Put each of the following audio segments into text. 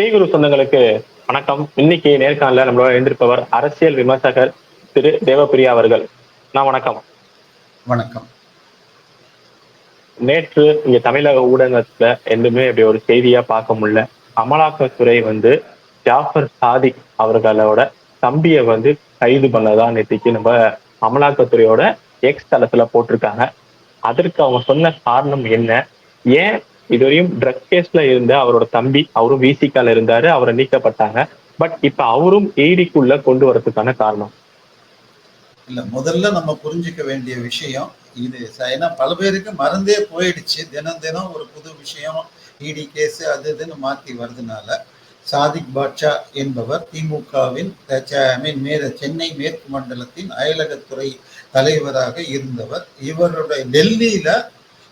ஸ்ரீகுரு சொந்தங்களுக்கு வணக்கம். இன்னைக்கு நேர்காணல நம்மளோட எழுந்திருப்பவர் அரசியல் விமர்சகர் திரு தேவப்பிரியா அவர்கள். நான் வணக்கம். வணக்கம். நேற்று இங்க தமிழக ஊடகத்துல எதுவுமே அப்படி ஒரு செய்தியா பார்க்க முடியல. அமலாக்கத்துறை வந்து ஜாஃபர் சாதிக் அவர்களோட தம்பியை வந்து கைது பண்ணதா நேற்றுக்கு நம்ம அமலாக்கத்துறையோட எக்ஸ் தளத்துல போட்டிருக்காங்க. அதற்கு அவங்க சொன்ன காரணம் என்ன? ஏன் இதுவரையும் ட்ரக் கேஸ்ல இருந்த அவரோட தம்பி அவரும் விசிக்கால இருந்தாரு அவரை நீக்கப்பட்டாங்க. பட் இப்ப அவரும் ஏடிக்குள்ள கொண்டு வரதுக்கான காரணம். இல்ல முதல்ல நம்ம புரிஞ்சுக்க வேண்டிய விஷயம் இது. ஏன்னா பல பேருக்கு மறந்தே போயிடுச்சு. தினம் தினம் ஒரு புது விஷயம் இடி கேஸ் அது இதுன்னு மாத்தி வருதுனால சாதிக் பாட்ஷா என்பவர் திமுகவின் மீன் சென்னை மேற்கு மண்டலத்தின் அயலகத்துறை தலைவராக இருந்தவர். இவருடைய டெல்லியில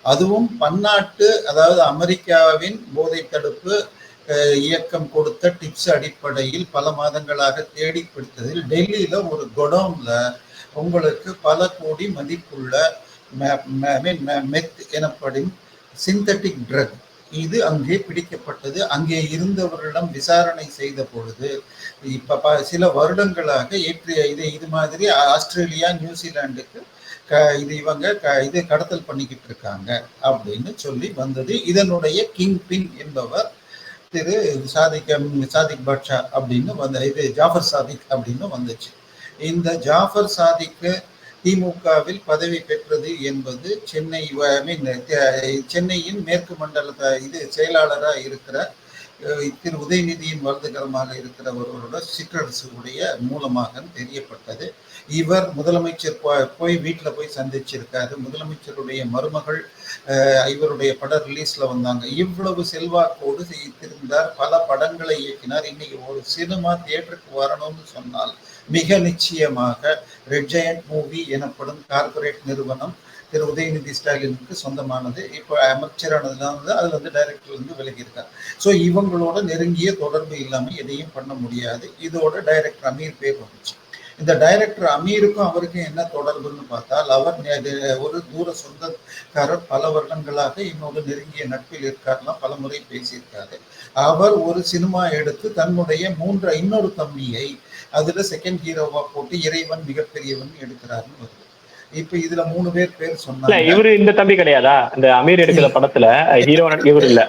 அதுவும் பன்னாட்டு அதாவது அமெரிக்காவின் போதை தடுப்பு இயக்கம் கொடுத்த டிப்ஸ் அடிப்படையில் பல மாதங்களாக தேடி பிடித்ததில் டெல்லியில ஒரு குடோன்ல உங்களுக்கு பல கோடி மதிப்புள்ள மெத் எனப்படும் சிந்தட்டிக் ட்ரக் இது அங்கே பிடிக்கப்பட்டது. அங்கே இருந்தவர்களிடம் விசாரணை செய்த பொழுது இப்ப ப- சில வருடங்களாக ஏற்று இது இது மாதிரி ஆஸ்திரேலியா நியூசிலாந்துக்கு க இது இவங்க க இது கடத்தல் பண்ணிக்கிட்டு இருக்காங்க அப்படின்னு சொல்லி வந்தது. இதனுடைய கிங் பின் என்பவர் திரு சாதிக் சாதிக் பாட்ஷா அப்படின்னு வந்த இது ஜாஃபர் சாதிக் அப்படின்னு வந்துச்சு. இந்த ஜாஃபர் சாதிக்கு திமுகவில் பதவி பெற்றது என்பது சென்னை சென்னையின் மேற்கு மண்டல இது செயலாளராக இருக்கிற திரு உதயநிதியின் வருதுகரமாக இருக்கிற ஒருவரோட சிற்றரசுடைய மூலமாக தெரியப்பட்டது. இவர் முதலமைச்சர் போய் வீட்டில் போய் சந்திச்சிருக்காரு. முதலமைச்சருடைய மருமகள் இவருடைய படம் ரிலீஸ்ல வந்தாங்க. இவ்வளவு செல்வாக்கோடு செய்திருந்தார். பல படங்களை இயக்கினார். இன்னைக்கு ஒரு சினிமா தியேட்டருக்கு வரணும்னு சொன்னால் மிக நிச்சயமாக ரெட் ஜெயண்ட் மூவி எனப்படும் கார்ப்பரேட் நிறுவனம் திரு உதயநிதி ஸ்டாலினுக்கு சொந்தமானது. இப்போ அமைச்சரானதுல வந்து அதுல வந்து டைரக்டர் வந்து விலகியிருக்கார். ஸோ இவங்களோட நெருங்கிய தொடர்பு இல்லாமல் எதையும் பண்ண முடியாது. இதோட டைரக்டர் அமீர் பேர் வந்துச்சு. இந்த டைரக்டர் அமீருக்கும் அவருக்கும் என்ன தொடர்புன்னு பார்த்தால் அவர் ஒரு தூர சொந்தக்காரர் பல வருடங்களாக என்னோட நெருங்கிய நட்பில் இருக்காருலாம் பல முறை பேசியிருக்காரு. அவர் ஒரு சினிமா எடுத்து தன்னுடைய மூன்று இன்னொரு தம்பியை அதுல செகண்ட் ஹீரோவா போட்டு இறைவன் மிகப்பெரியவன் எடுக்கிறாருன்னு வருது. இப்ப இதுல மூணு பேர் பேர் சொன்னாங்க. இவரு இந்த தம்பி கிடையாதா? இந்த அமீர் எடுக்கிற படத்துல ஹீரோ இவர் இல்ல.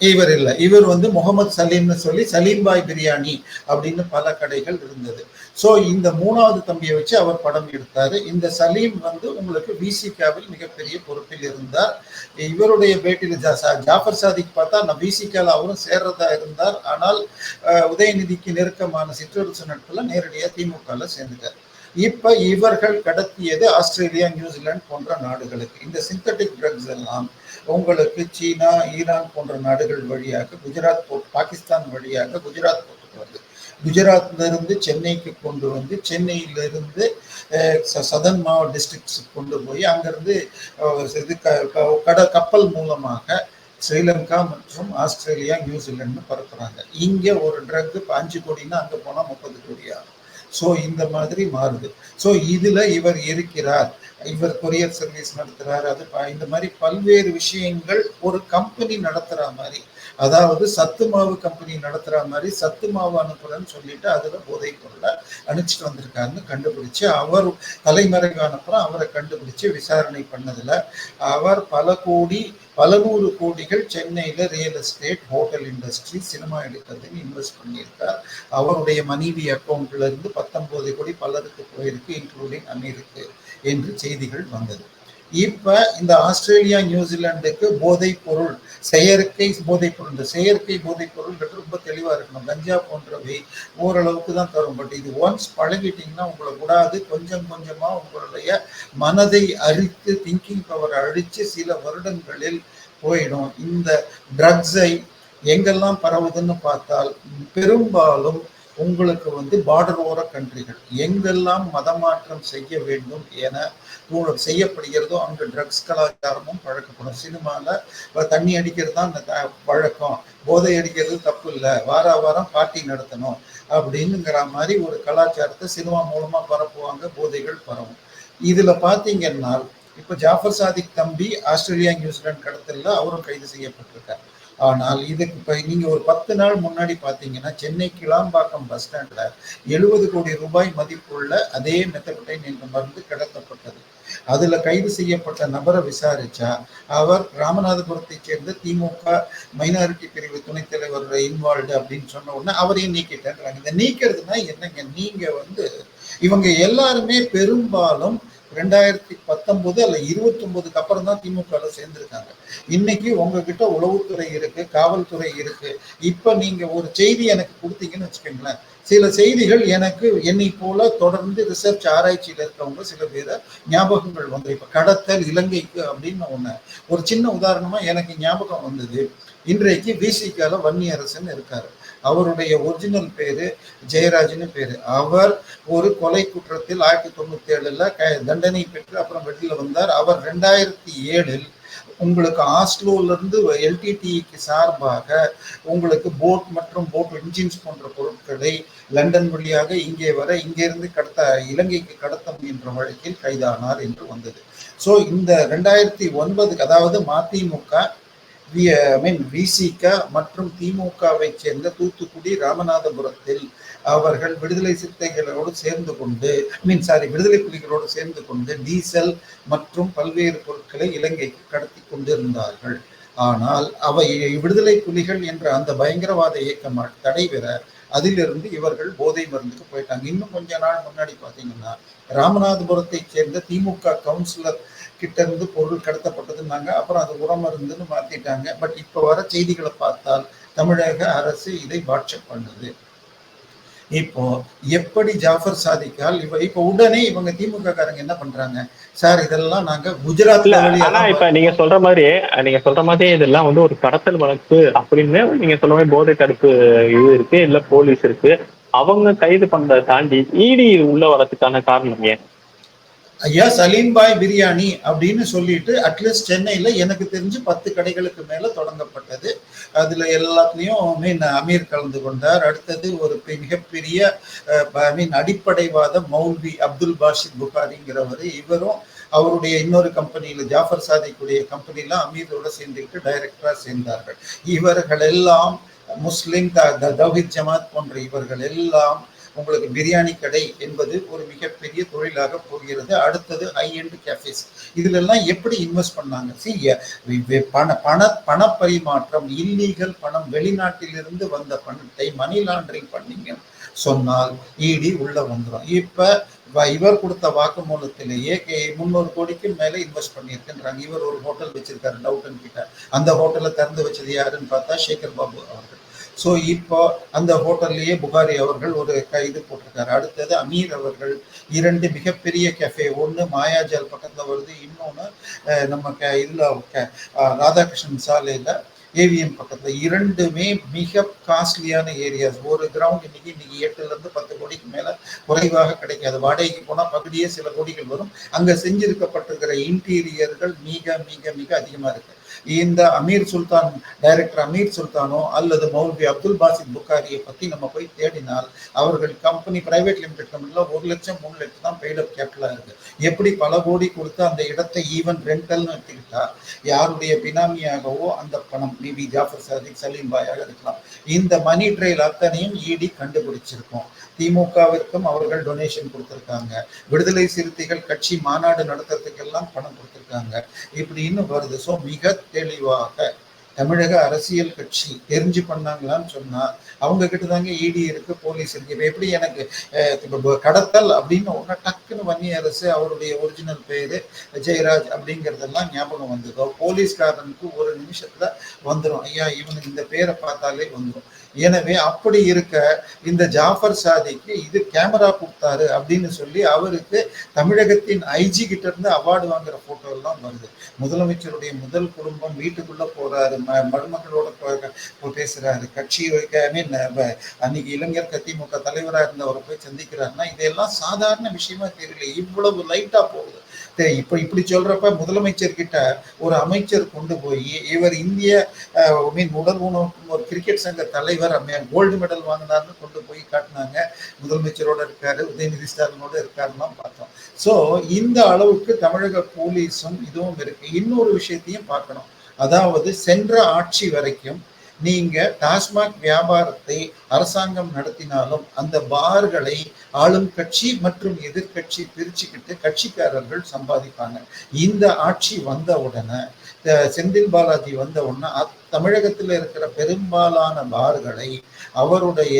இவர் இல்ல. இவர் வந்து முகமது சலீம்னு சொல்லி சலீம் பாய் பிரியாணி அப்படின்னு பல கடைகள் இருந்தது. ஸோ இந்த மூணாவது தம்பியை வச்சு அவர் படம் எடுத்தார். இந்த சலீம் வந்து உங்களுக்கு விசிகாவில் மிகப்பெரிய பொறுப்பில் இருந்தார். இவருடைய பேட்டியில் ஜா- சா- ஜாஃபர் சாதிக் பார்த்தா நான் விசிகாவில் அவரும் சேர்றதா இருந்தார். ஆனால் உதயநிதிக்கு நெருக்கமான சிற்றரசு நட்பில் நேரடியாக திமுகவில் சேர்ந்துட்டார். இப்போ இவர்கள் கடத்தியது ஆஸ்திரேலியா நியூசிலாந்து போன்ற நாடுகளுக்கு. இந்த சிந்தட்டிக் ட்ரக்ஸ் எல்லாம் உங்களுக்கு சீனா ஈரான் போன்ற நாடுகள் வழியாக குஜராத் போ பாகிஸ்தான் வழியாக குஜராத் போட்டுக்கு வருது. குஜராத்ல இருந்து சென்னைக்கு கொண்டு வந்து சென்னையில இருந்து சதன் மாவ டிஸ்ட்ரிக்ட்ஸுக்கு கொண்டு போய் அங்கிருந்து இது க- க- கட கப்பல் மூலமாக ஸ்ரீலங்கா மற்றும் ஆஸ்திரேலியா நியூசிலாண்டு பரப்புறாங்க. இங்கே ஒரு ட்ரக்கு அஞ்சு கோடினா அங்கே போனால் முப்பது கோடி ஆகும். ஸோ இந்த மாதிரி மாறுது. ஸோ இதில் இவர் இருக்கிறார். இவர் கொரியர் சர்வீஸ் நடத்துகிறார் அது இந்த மாதிரி பல்வேறு விஷயங்கள் ஒரு கம்பெனி நடத்துகிற மாதிரி அதாவது சத்து மாவு கம்பெனி நடத்துற மாதிரி சத்து மாவு அனுப்புறன்னு சொல்லிட்டு அதுல போதைப் பொருளை அனுப்பிச்சிட்டு வந்திருக்காருன்னு கண்டுபிடிச்சு அவர் தலைமறைவான அப்புறம் அவரை கண்டுபிடிச்சு விசாரணை பண்ணதுல அவர் பல கோடி பல நூறு கோடிகள் சென்னையில real estate hotel industry cinema எடுக்கிறதுக்கு இன்வெஸ்ட் பண்ணியிருக்கார். அவருடைய மனைவி அக்கௌண்ட்ல இருந்து பத்தொன்பது கோடி பலருக்கு போயிருக்கு இன்க்ளூடிங் அமீருக்கு என்று செய்திகள் வந்தது. இப்ப இந்த ஆஸ்திரேலியா நியூசிலாந்துக்கு போதைப் பொருள் செயற்கை போதைப் பொருள் இந்த செயற்கை போதைப் பொருள்ன்றது ரொம்ப தெளிவா இருக்கணும். கஞ்சா போன்றவை ஓரளவுக்கு தான் தரும். பட் இது ஒன்ஸ் பழகிட்டீங்கன்னா உங்களை கூடாது கொஞ்சம் கொஞ்சமா உங்களுடைய மனதை அரித்து திங்கிங் பவர் அழித்து சில வருடங்களில் போயிடும். இந்த ட்ரக்ஸை எங்கெல்லாம் பரவுதுன்னு பார்த்தால் பெரும்பாலும் உங்களுக்கு வந்து பார்டர் ஓர கண்ட்ரிகள் எங்கெல்லாம் மதமாற்றம் செய்ய வேண்டும் என ஊழல் செய்யப்படுகிறதோ அங்கு ட்ரக்ஸ் கலாச்சாரமும் பழக்கப்படும். சினிமாவில் தண்ணி அடிக்கிறது தான் அந்த த- வழக்கம். போதை அடிக்கிறது தப்பு இல்லை. வார வாரம் பார்ட்டி நடத்தணும் அப்படின்னுங்கிற மாதிரி ஒரு கலாச்சாரத்தை சினிமா மூலமா பரப்புவாங்க போதைகள் பரவும். இதுல பார்த்தீங்கன்னா இப்போ ஜாஃபர் சாதிக் தம்பி ஆஸ்திரேலியா நியூசிலாந்து கடத்தலில் அவரும் கைது செய்யப்பட்டிருக்கார். ஆனால் இதுக்கு இப்போ நீங்கள் ஒரு பத்து நாள் முன்னாடி பார்த்தீங்கன்னா சென்னை கிளாம்பாக்கம் பஸ் ஸ்டாண்டில் எழுபது கோடி ரூபாய் மதிப்புள்ள அதே மெத்தபட்டைன் என்ற மருந்து கடத்தப்பட்டது. அதுல கைது செய்யப்பட்ட நபரை விசாரிச்சா அவர் ராமநாதபுரத்தை சேர்ந்த திமுக மைனாரிட்டி பிரிவு துணைத் தலைவர் இன்வால்வ்டு அப்படின்னு சொன்ன உடனே அவரையும் நீக்கிட்டேன்றாங்க. இந்த நீக்கிறதுனா என்னங்க? நீங்க வந்து இவங்க எல்லாருமே பெரும்பாலும் ரெண்டாயிரத்தி பத்தொன்பது அல்ல இருபத்தொன்பதுக்கு அப்புறம் தான் திமுக சேர்ந்திருக்காங்க. இன்னைக்கு உங்ககிட்ட உளவுத்துறை இருக்கு காவல்துறை இருக்கு. இப்ப நீங்க ஒரு செய்தி எனக்கு கொடுத்தீங்கன்னு வச்சுக்கோங்களேன். சில செய்திகள் எனக்கு என்னை போல தொடர்ந்து ரிசர்ச் ஆராய்ச்சியில் இருக்கிறவங்க சில பேரை ஞாபகங்கள் வந்து இப்ப கடத்தல் இலங்கைக்கு அப்படின்னு ஒன்று ஒரு சின்ன உதாரணமா எனக்கு ஞாபகம் வந்தது. இன்றைக்கு விசிகால வன்னியரசன் இருக்காரு. அவருடைய ஒரிஜினல் பேரு ஜெயராஜ்னு பேரு. அவர் ஒரு கொலை குற்றத்தில் ஆயிரத்தி தொண்ணூத்தி ஏழுல க தண்டனை பெற்று அப்புறம் வெளியில வந்தார். அவர் ரெண்டாயிரத்தி ஏழில் உங்களுக்கு ஆஸ்லோல இருந்து எல்டிடிக்கு சார்பாக உங்களுக்கு போட் மற்றும் போட் இன்ஜின்ஸ் போன்ற பொருட்களை லண்டன் வழியாக இங்கே வர இங்கிருந்து கடத்த இலங்கைக்கு கடத்த முயன்ற வழக்கில் கைதானார் என்று வந்தது. ஸோ இந்த ரெண்டாயிரத்தி ஒன்பதுக்கு அதாவது மதிமுக மீன் விசிக மற்றும் திமுகவை சேர்ந்த தூத்துக்குடி ராமநாதபுரத்தில் அவர்கள் விடுதலை சிறுத்தைகளோடு சேர்ந்து கொண்டு மீன் சாரி விடுதலை புலிகளோடு சேர்ந்து கொண்டு டீசல் மற்றும் பல்வேறு பொருட்களை இலங்கைக்கு கடத்தி கொண்டிருந்தார்கள். ஆனால் அவை விடுதலை புலிகள் என்ற அந்த பயங்கரவாத இயக்கம் தடைபெற அதிலிருந்து இவர்கள் போதை மருந்துக்கு போயிட்டாங்க. இன்னும் கொஞ்ச நாள் முன்னாடி பார்த்தீங்கன்னா ராமநாதபுரத்தை சேர்ந்த திமுக கவுன்சிலர் கிட்ட இருந்து பொருள் கடத்தப்பட்டதுன்னாங்க. அப்புறம் அது உரம் மருந்துன்னு மாத்திட்டாங்க. பட் இப்ப வர செய்திகளை பார்த்தால் தமிழக அரசு இதை வாட்ஸ்அப் பண்ணுது. இப்போ எப்படி ஜாஃபர் சாதிக்கால் இவ இப்ப உடனே இவங்க திமுக காரங்க என்ன பண்றாங்க? சார் இதெல்லாம் நாங்க குஜராத்ல ஆனா இப்ப நீங்க சொல்ற மாதிரி நீங்க சொல்ற மாதிரி இதெல்லாம் வந்து ஒரு கடத்தல் வழக்கு அப்படின்னு நீங்க சொல்ற மாதிரி போதை தடுப்பு இது இருக்கு இல்ல போலீஸ் இருக்கு. அவங்க கைது பண்றதை தாண்டி இடி உள்ள வரதுக்கான காரணம் ஏன்? ஐயா சலீம்பாய் பிரியாணி அப்படின்னு சொல்லிட்டு அட்லீஸ்ட் சென்னையில் எனக்கு தெரிஞ்சு பத்து கடைகளுக்கு மேலே தொடங்கப்பட்டது. அதில் எல்லாத்துலயும் மீன் அமீர் கலந்து கொண்டார். அடுத்தது ஒரு மிகப்பெரிய ஐ மீன் அடிப்படைவாத மௌல்வி அப்துல் பாஷித் புகாரிங்கிறவர். இவரும் அவருடைய இன்னொரு கம்பெனியில் ஜாஃபர் சாதிக்குடைய கம்பெனியில் அமீரோட சேர்ந்துக்கிட்டு டைரக்டராக சேர்ந்தார்கள். இவர்கள் எல்லாம் முஸ்லிம் தௌஹித் ஜமாத் போன்ற இவர்கள் எல்லாம் உங்களுக்கு பிரியாணி கடை என்பது ஒரு மிகப்பெரிய தொழிலாக போகிறது. அடுத்தது ஹை எண்ட் கேஃபேஸ் இதுலெல்லாம் எப்படி இன்வெஸ்ட் பண்ணாங்க? சி பண பண பண பரிமாற்றம் இல்லீகல் பணம் வெளிநாட்டிலிருந்து வந்த பணத்தை மணி லாண்டரிங் பண்ணீங்க. சொன்னால் இடி உள்ள வந்துடும் இப்ப இவர் கொடுத்த வாக்குமூலத்திலேயே முன்னூறு கோடிக்கு மேல இன்வெஸ்ட் பண்ணியிருக்கின்றாங்க இவர் ஒரு ஹோட்டல் வச்சிருக்காரு டவுட்டன் கிட்ட. அந்த ஹோட்டலை திறந்து வச்சது யாருன்னு பார்த்தா சேகர் பாபு அவர்கள். ஸோ இப்போ அந்த ஹோட்டல்லையே புகாரி அவர்கள் ஒரு கைது போட்டிருக்காரு. அடுத்தது அமீர் அவர்கள் இரண்டு மிகப்பெரிய கெஃபே ஒன்று மாயாஜால் பக்கத்தில் வருது இன்னொன்று நம்ம க இதில் ராதாகிருஷ்ணன் சாலையில் ஏவிஎம் பக்கத்தில். இரண்டுமே மிக காஸ்ட்லியான ஏரியாஸ் ஒரு கிரவுண்ட் இன்னைக்கு இன்னைக்கு எட்டுலேருந்து பத்து கோடிக்கு மேலே குறைவாக கிடைக்காது. வாடகைக்கு போனால் பகுதியே சில கோடிகள் வரும். அங்கே செஞ்சிருக்கப்பட்டிருக்கிற இன்டீரியர்கள் மிக மிக மிக அதிகமாக இருக்குது இந்த அமீர் சுல்தான் டைரக்டர் அமீர் சுல்தானோ அல்லது மௌல்வி அப்துல் பாசித் புகாரியை பத்தி நம்ம போய் தேடினால் அவர்கள் கம்பெனி பிரைவேட் லிமிடெட் கம்பெனில ஒரு லட்சம் மூணு லட்சம் தான் பெய்டப் அப் கேபிட்டலா இருக்கு. எப்படி பல கோடி கொடுத்து அந்த இடத்தை ஈவன் ரெண்டல்னு எடுத்துக்கிட்டா யாருடைய பினாமியாகவோ அந்த பணம் மேபி ஜாஃபர் சாதிக் சலீம் பாயாக இருக்கலாம். இந்த மணி ட்ரெயில் அத்தனையும் இடி கண்டுபிடிச்சிருக்கோம். திமுகவிற்கும் அவர்கள் டொனேஷன் கொடுத்துருக்காங்க. விடுதலை சிறுத்தைகள் கட்சி மாநாடு நடத்துறதுக்கெல்லாம் பணம் கொடுத்துருக்காங்க. இப்படின்னு வருது. ஸோ மிக தெளிவாக தமிழக அரசியல் கட்சி தெரிஞ்சு பண்ணாங்களான்னு சொன்னா அவங்க கிட்ட தாங்க இடி இருக்கு போலீஸ் இருக்கு. இப்ப எப்படி எனக்கு கடத்தல் அப்படின்னு ஒன்று டக்குன்னு வன்னி அரசு அவருடைய ஒரிஜினல் பேரு ஜெயராஜ் அப்படிங்கிறதெல்லாம் ஞாபகம் வந்ததோ போலீஸ்காரனுக்கு ஒரு நிமிஷத்துல வந்துடும் ஐயா இவனுக்கு இந்த பேரை பார்த்தாலே வந்துடும் எனவே அப்படி இருக்க இந்த ஜாஃபர் சாதிக்கு இது கேமரா கொடுத்தாரு அப்படின்னு சொல்லி அவருக்கு தமிழகத்தின் ஐஜி கிட்ட இருந்து அவார்டு வாங்குற போட்டோ எல்லாம் வருது. முதலமைச்சருடைய முதல் குடும்பம் வீட்டுக்குள்ள போறாரு. மருமகளோட பேசுறாரு. கட்சி ஐ அன்னைக்கு இளைஞர் கத்திமுக தலைவராக இருந்தவரை போய் சந்திக்கிறாருன்னா இதெல்லாம் சாதாரண விஷயமா தெரியல. இவ்வளவு லைட்டா போகுது. இப்போ இப்படி சொல்றப்ப முதலமைச்சர்கிட்ட ஒரு அமைச்சர் கொண்டு போய் இவர் இந்திய மீன் உடல் உணவு ஒரு கிரிக்கெட் சங்க தலைவர் கோல்டு மெடல் வாங்கினார்னு கொண்டு போய் காட்டினாங்க. முதலமைச்சரோட இருக்காரு உதயநிதி ஸ்டாலினோட இருக்காருலாம் பார்த்தோம். ஸோ இந்த அளவுக்கு தமிழக போலீஸும் இதுவும் இருக்கு. இன்னொரு விஷயத்தையும் பார்க்கணும். அதாவது சென்ற ஆட்சி வரைக்கும் நீங்க டாஸ்மாக் வியாபாரத்தை அரசாங்கம் நடத்தினாலும் அந்த பார்களை ஆளும் கட்சி மற்றும் எதிர்க்கட்சி பிரிச்சுக்கிட்டு கட்சிக்காரர்கள் சம்பாதிப்பாங்க. இந்த ஆட்சி வந்த உடனே செந்தில் பாலாஜி வந்த உடனே தமிழகத்தில் இருக்கிற பெரும்பாலான பார்களை அவருடைய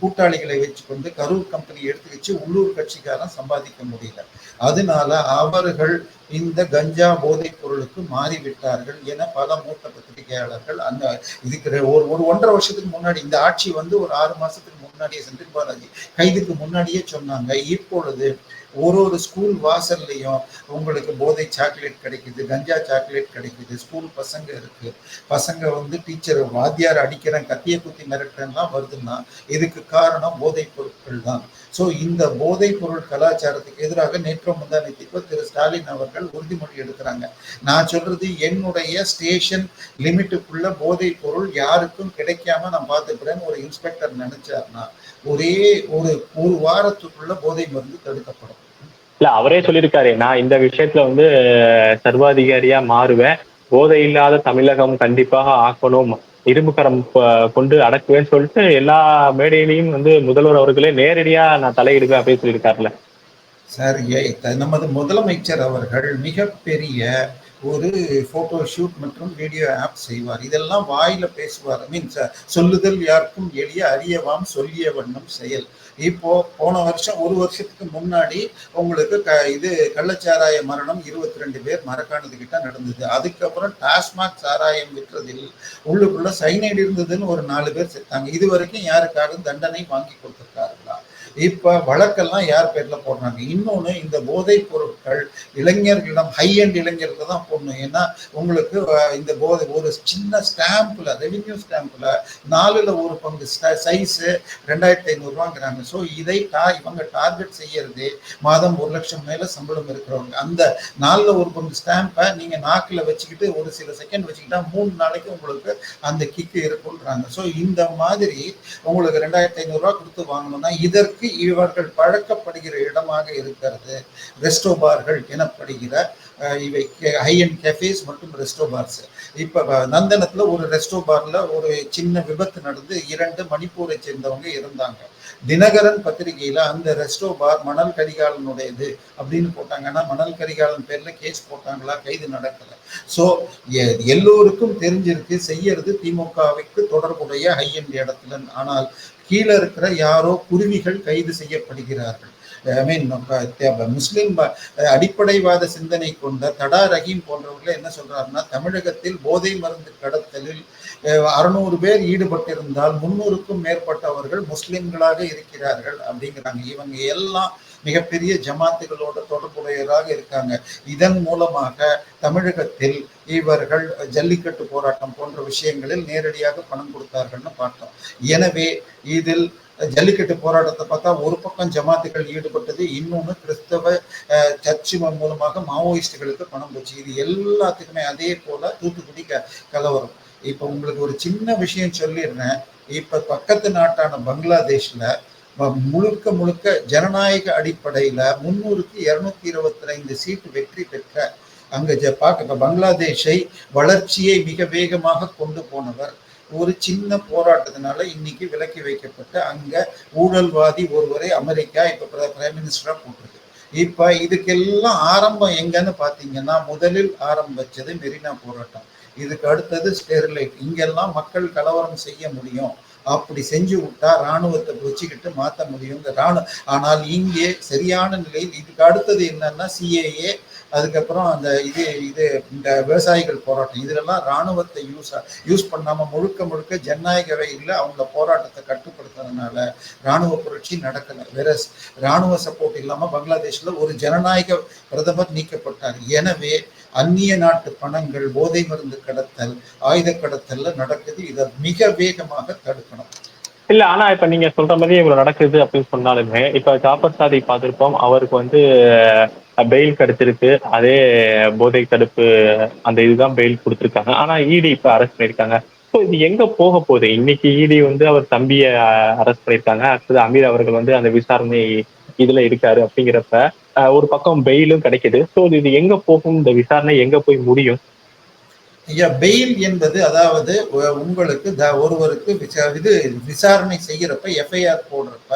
கூட்டாளிகளை வச்சுக்கொண்டு கரூர் கம்பெனி எடுத்து வச்சு உள்ளூர் கட்சிக்காரன் சம்பாதிக்க முடியல. அதனால அவர்கள் இந்த கஞ்சா போதைப் பொருளுக்கு மாறிவிட்டார்கள் என பல மூத்த பத்திரிகையாளர்கள் அந்த இதுக்கு ஒரு ஒரு ஒன்றரை வருஷத்துக்கு முன்னாடி இந்த ஆட்சி வந்து ஒரு ஆறு மாசத்துக்கு முன்னாடியே செந்தில் பாலாஜி கைதுக்கு முன்னாடியே சொன்னாங்க. இப்பொழுது ஒரு ஒரு ஸ்கூல் வாசல்லையும் உங்களுக்கு போதை சாக்லேட் கிடைக்குது கஞ்சா சாக்லேட் கிடைக்குது ஸ்கூல் பசங்க இருக்கு. பசங்க வந்து டீச்சர் வாத்தியார் அடிக்கிறேன் கத்திய குத்தி மிரட்டுறேன்லாம் வருதுன்னா இதுக்கு காரணம் போதைப் பொருட்கள் தான். ஸோ இந்த போதைப் பொருள் கலாச்சாரத்துக்கு எதிராக நேற்று முந்தானத்திற்கு திரு ஸ்டாலின் அவர்கள் உறுதிமொழி எடுக்கிறாங்க. நான் சொல்றது என்னுடைய ஸ்டேஷன் லிமிட்டுக்குள்ள போதைப் பொருள் யாருக்கும் கிடைக்காம நான் பார்த்துக்கிறேன்னு ஒரு இன்ஸ்பெக்டர் நினைச்சார்னா ஒரே ஒரு ஒரு வாரத்துக்குள்ள போதை மருந்து தடுக்கப்படும். இல்ல அவரே சொல்லியிருக்காரு நான் இந்த விஷயத்துல வந்து சர்வாதிகாரியா மாறுவேன். போதை இல்லாத தமிழகம் கண்டிப்பாக ஆக்கணும். இரும்புக்கரம் கொண்டு அடக்குவேன்னு சொல்லிட்டு எல்லா மேடையிலையும் வந்து முதல்வர் அவர்களே நேரடியா நான் தலையிடுவேன் அப்படின்னு சொல்லியிருக்காருல்ல. சார் நமது முதலமைச்சர் அவர்கள் மிகப்பெரிய ஒரு ஃபோட்டோ ஷூட் மற்றும் வீடியோ ஆப் செய்வார். இதெல்லாம் வாயில பேசுவார். மீன் சொல்லுதல் யாருக்கும் எளிய அறியவாம் சொல்லிய வண்ணம் செயல். இப்போ போன வருஷம் ஒரு வருஷத்துக்கு முன்னாடி உங்களுக்கு க இது கள்ளச்சாராய மரணம் இருபத்தி ரெண்டு பேர் மரக்காணது கிட்ட நடந்தது. அதுக்கப்புறம் டாஸ்மாக் சாராயம் விற்றதில் உள்ளுக்குள்ள சைனைடு இருந்ததுன்னு ஒரு நாலு பேர் செத்தாங்க. இது வரைக்கும் யாருக்காரும் தண்டனை வாங்கி கொடுத்துருக்காருங்களா இப்போ வழக்கெல்லாம் யார் பேரில் போடுறாங்க? இன்னொன்று இந்த போதைப் பொருட்கள் இளைஞர்களிடம் ஹை அண்ட் இளைஞர்கள் தான் போடணும். ஏன்னா உங்களுக்கு இந்த போதை ஒரு சின்ன ஸ்டாம்பில் ரெவின்யூ ஸ்டாம்பில் நாலில் ஒரு பங்கு சைஸு ரெண்டாயிரத்தி ஐநூறுரூவாங்கிறாங்க ஸோ இதை டா இவங்க டார்கெட் செய்யறது மாதம் ஒரு லட்சம் மேலே சம்பளம் இருக்கிறவங்க. அந்த நாலில் ஒரு பங்கு ஸ்டாம்பை நீங்கள் நாக்கில் வச்சுக்கிட்டு ஒரு சில செகண்ட் வச்சுக்கிட்டா மூணு நாளைக்கு உங்களுக்கு அந்த கிக்கு இருக்குன்றாங்க ஸோ இந்த மாதிரி உங்களுக்கு ரெண்டாயிரத்தி ஐநூறுரூவா கொடுத்து வாங்கணும்னா இதற்கு இவர்கள் பழக்கப்படுகிற இடமாக இருக்கிறது. ரெஸ்டோ பார்கள் எனப்படுகிற இவை ஹை அண்ட் கெஃபேஸ் மற்றும் ரெஸ்டோ பார்ஸ் இப்போ நந்தனத்தில் ஒரு ரெஸ்டோ ஒரு சின்ன விபத்து நடந்து இரண்டு மணிப்பூரை சேர்ந்தவங்க இருந்தாங்க. தினகரன் பத்திரிகையில் அந்த ரெஸ்டோ பார் மணல் கரிகாலனுடையது அப்படின்னு போட்டாங்கன்னா மணல் கரிகாலன் பேர்ல கேஸ் போட்டாங்களா? கைது நடக்கல. ஸோ எல்லோருக்கும் தெரிஞ்சிருக்கு செய்யறது திமுகவுக்கு தொடர்புடைய ஹை இடத்துல. ஆனால் கீழே இருக்கிற யாரோ குருவிகள் கைது செய்யப்படுகிறார்கள். ஐ மீன் முஸ்லிம் அடிப்படைவாத சிந்தனை கொண்ட தடா ரஹீம் போன்றவர்கள் என்ன சொல்றாருன்னா தமிழகத்தில் போதை மருந்து கடத்தலில் அறுநூறு பேர் ஈடுபட்டிருந்தால் முன்னூறுக்கும் மேற்பட்டவர்கள் முஸ்லிம்களாக இருக்கிறார்கள் அப்படிங்கிறாங்க. இவங்க எல்லாம் மிகப்பெரிய ஜமாத்துகளோட தொடர்புடையதாக இருக்காங்க. இதன் மூலமாக தமிழகத்தில் இவர்கள் ஜல்லிக்கட்டு போராட்டம் போன்ற விஷயங்களில் நேரடியாக பணம் கொடுத்தார்கள்னு பார்த்தோம். எனவே இதில் ஜல்லிக்கட்டு போராட்டத்தை பார்த்தா ஒரு பக்கம் ஜமாத்துகள் ஈடுபட்டது இன்னொன்று கிறிஸ்தவ சர்ச்சு மூலமாக மாவோயிஸ்டுகளுக்கு பணம் போச்சு. இது எல்லாத்துக்குமே அதே போல தூத்துக்குடி க கலவரம். இப்போ உங்களுக்கு ஒரு சின்ன விஷயம் சொல்லிடுறேன். இப்போ பக்கத்து நாட்டான பங்களாதேஷில் முழுக்க முழுக்க ஜனநாயக அடிப்படையில முன்னூறுக்கு இருநூத்தி இருபத்தி ஐந்து சீட்டு வெற்றி பெற்ற அங்க பார்க்க பங்களாதேஷை வளர்ச்சியை மிக வேகமாக கொண்டு போனவர். ஒரு சின்ன போராட்டத்தினால இன்னைக்கு விலக்கி வைக்கப்பட்டு அங்க ஊழல்வாதி ஒருவரை அமெரிக்கா இப்ப பிர- பிரைம் மினிஸ்டரா போட்டிருக்கு. இப்ப இதுக்கெல்லாம் ஆரம்பம் எங்கன்னு பாத்தீங்கன்னா முதலில் ஆரம்பிச்சது மெரினா போராட்டம். இதுக்கு அடுத்தது ஸ்டெர்லைட். இங்கெல்லாம் மக்கள் கலவரம் செய்ய முடியும். அப்படி செஞ்சு விட்டா ராணுவத்தை வச்சுக்கிட்டு மாற்ற முடியுங்க ராணுவம் ஆனால் இங்கே சரியான நிலையில் இதுக்கு அடுத்தது என்னன்னா சிஏஏ அதுக்கப்புறம் அந்த இது இது இந்த விவசாயிகள் போராட்டம். இதுலெல்லாம் ராணுவத்தை யூஸ் யூஸ் பண்ணாமல் முழுக்க முழுக்க ஜனநாயக வகையில் அவங்க போராட்டத்தை கட்டுப்படுத்துறதுனால இராணுவ புரட்சி நடக்கலை. வேற ராணுவ சப்போர்ட் இல்லாமல் பங்களாதேஷில் ஒரு ஜனநாயக பிரதமர் நீக்கப்பட்டார். எனவே அந்நிய நாட்டு பணங்கள் போதை மருந்து கடத்தல் ஆயுத கடத்தல்ல நடக்குது. இதை மிக வேகமாக தடுக்கணும். இல்ல ஆனா இப்ப நீங்க சொல்ற மாதிரி இவ்வளவு நடக்குது அப்படின்னு சொன்னாலுமே இப்ப ஜாபர் சாதி பார்த்திருப்போம். அவருக்கு வந்து பெயில் கிடைச்சிருக்கு. அதே போதை தடுப்பு அந்த இதுதான் பெயில் கொடுத்துருக்காங்க. ஆனா இடி இப்ப அரெஸ்ட் பண்ணிருக்காங்க ஸோ இது எங்க போக போகுது? இன்னைக்கு இடி வந்து அவர் தம்பிய அரெஸ்ட் பண்ணிருக்காங்க அடுத்தது அமீர் அவர்கள் வந்து அந்த விசாரணை இதுல இருக்காரு அப்படிங்கிறப்ப அஹ், ஒரு பக்கம் பெயிலும் கிடைக்குது. ஸோ இது எங்க போகும்? இந்த விசாரணை எங்க போய் முடியும்? பெயில் என்பது அதாவது உங்களுக்கு த- ஒருவருக்கு விசா- இது விசாரணை செய்கிறப்ப எஃப்ஐஆர் போடுறப்ப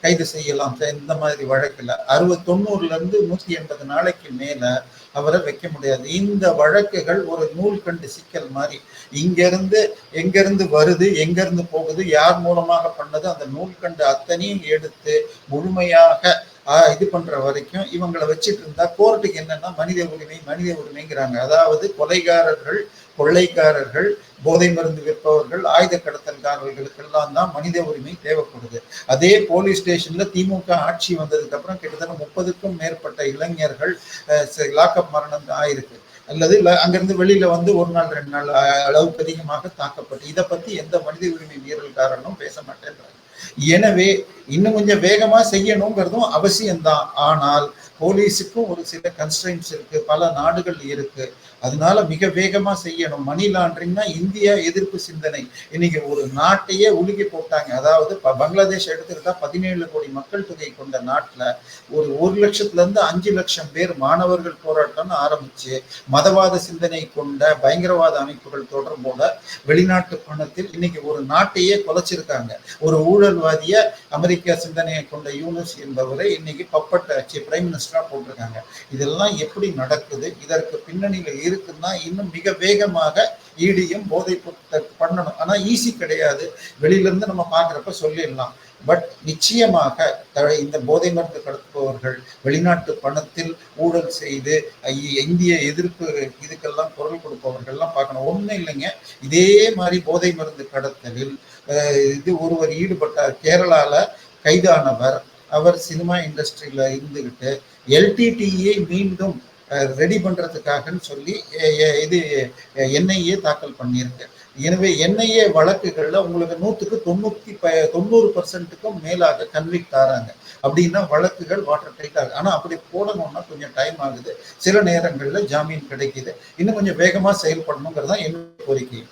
கைது செய்யலாம். சார் இந்த மாதிரி வழக்கில் அறுபது தொண்ணூறுல இருந்து எண்பது நாளைக்கு மேலே அவரை வைக்க முடியாது. இந்த வழக்குகள் ஒரு நூல் கண்டு சிக்கல் மாதிரி. இங்கேருந்து எங்கேருந்து வருது எங்கேருந்து போகுது யார் மூலமாக பண்ணது அந்த நூல் கண்டு அத்தனையும் எடுத்து முழுமையாக இது பண்ற வரைக்கும் இவங்களை வச்சுட்டு இருந்தா கோர்ட்டுக்கு என்னன்னா மனித உரிமை மனித உரிமைங்கிறாங்க. அதாவது கொலைகாரர்கள் கொள்ளைக்காரர்கள் போதை மருந்து விற்பவர்கள் ஆயுத கடத்தல்காரர்களுக்கெல்லாம் தான் மனித உரிமை தேவைப்படுது. அதே போலீஸ் ஸ்டேஷன்ல திமுக ஆட்சி வந்ததுக்கு அப்புறம் கிட்டத்தட்ட முப்பதுக்கும் மேற்பட்ட இளைஞர்கள் லாக்அப் மரணம் ஆயிருக்கு. அல்லது அங்கிருந்து வெளியில வந்து ஒரு நாள் ரெண்டு நாள் அளவுக்கு அதிகமாக தாக்கப்பட்டு இதை பத்தி எந்த மனித உரிமை வீரல்காரனும் பேச மாட்டேன்றாங்க. எனவே இன்னும் கொஞ்சம் வேகமா செய்யணுங்கிறதும் அவசியம்தான். ஆனால் போலீஸுக்கும் ஒரு சில கன்ஸ்ட்ரைன்ஸ் இருக்கு. பல நாடுகள் இருக்கு. அதனால மிக வேகமா செய்யணும். மணி லாண்டரிங்னா இந்தியா எதிர்ப்பு சிந்தனை. இன்னைக்கு ஒரு நாட்டையே உலுக்கி போட்டாங்க. அதாவது பங்களாதேஷ் எடுத்துக்கிட்டா பதினேழு கோடி மக்கள் தொகை கொண்ட நாட்டுல ஒரு ஒரு லட்சத்துல இருந்து அஞ்சு லட்சம் பேர் மாணவர்கள் போராட்டம்னு ஆரம்பிச்சு மதவாத சிந்தனை கொண்ட பயங்கரவாத அமைப்புகள் தொடர்போட வெளிநாட்டு பணத்தில் இன்னைக்கு ஒரு நாட்டையே கொலைச்சிருக்காங்க. ஒரு ஊழல்வாதிய அமெரிக்கா சிந்தனையை கொண்ட யூனஸ் என்பவரை இன்னைக்கு பப்பட்ட பிரைம் மினிஸ்டரா போட்டிருக்காங்க. இதெல்லாம் எப்படி நடக்குது? இதற்கு பின்னணியில் இருக்குன்னா இன்னும் மிக வேகமாக ஈடியும் போதை பண்ணணும். ஆனா ஈஸி கிடையாது. வெளியில இருந்து நம்ம பாக்குறப்ப சொல்லிடலாம். பட் நிச்சயமாக த- இந்த போதை மருந்து கடத்துபவர்கள் வெளிநாட்டு பணத்தில் ஊழல் செய்து இந்திய எதிர்ப்பு இதுக்கெல்லாம் குரல் கொடுப்பவர்கள்லாம் பார்க்கணும். ஒண்ணும் இல்லைங்க. இதே மாதிரி போதை மருந்து கடத்தலில் இது ஒருவர் ஈடுபட்டார். கேரளால கைதானவர். அவர் சினிமா இண்டஸ்ட்ரியில இருந்துகிட்டு எல்டிடிஏ மீண்டும் ரெடி பண்ணுறதுக்காகன்னு சொல்லி இது என்ஐஏ தாக்கல் பண்ணியிருக்கு. எனவே என்ஐஏ வழக்குகளில் உங்களுக்கு நூற்றுக்கு தொண்ணூற்றி ப தொண்ணூறு பர்சன்ட்டுக்கும் மேலாக கன்விக்ட் ஆகிறாங்க அப்படின்னா வழக்குகள் வாட்டர் டைட் ஆகுது. ஆனால் அப்படி போடணும்னா கொஞ்சம் டைம் ஆகுது. சில நேரங்களில் ஜாமீன் கிடைக்குது. இன்னும் கொஞ்சம் வேகமாக செயல்படணுங்கிறது தான் என்னோட கோரிக்கை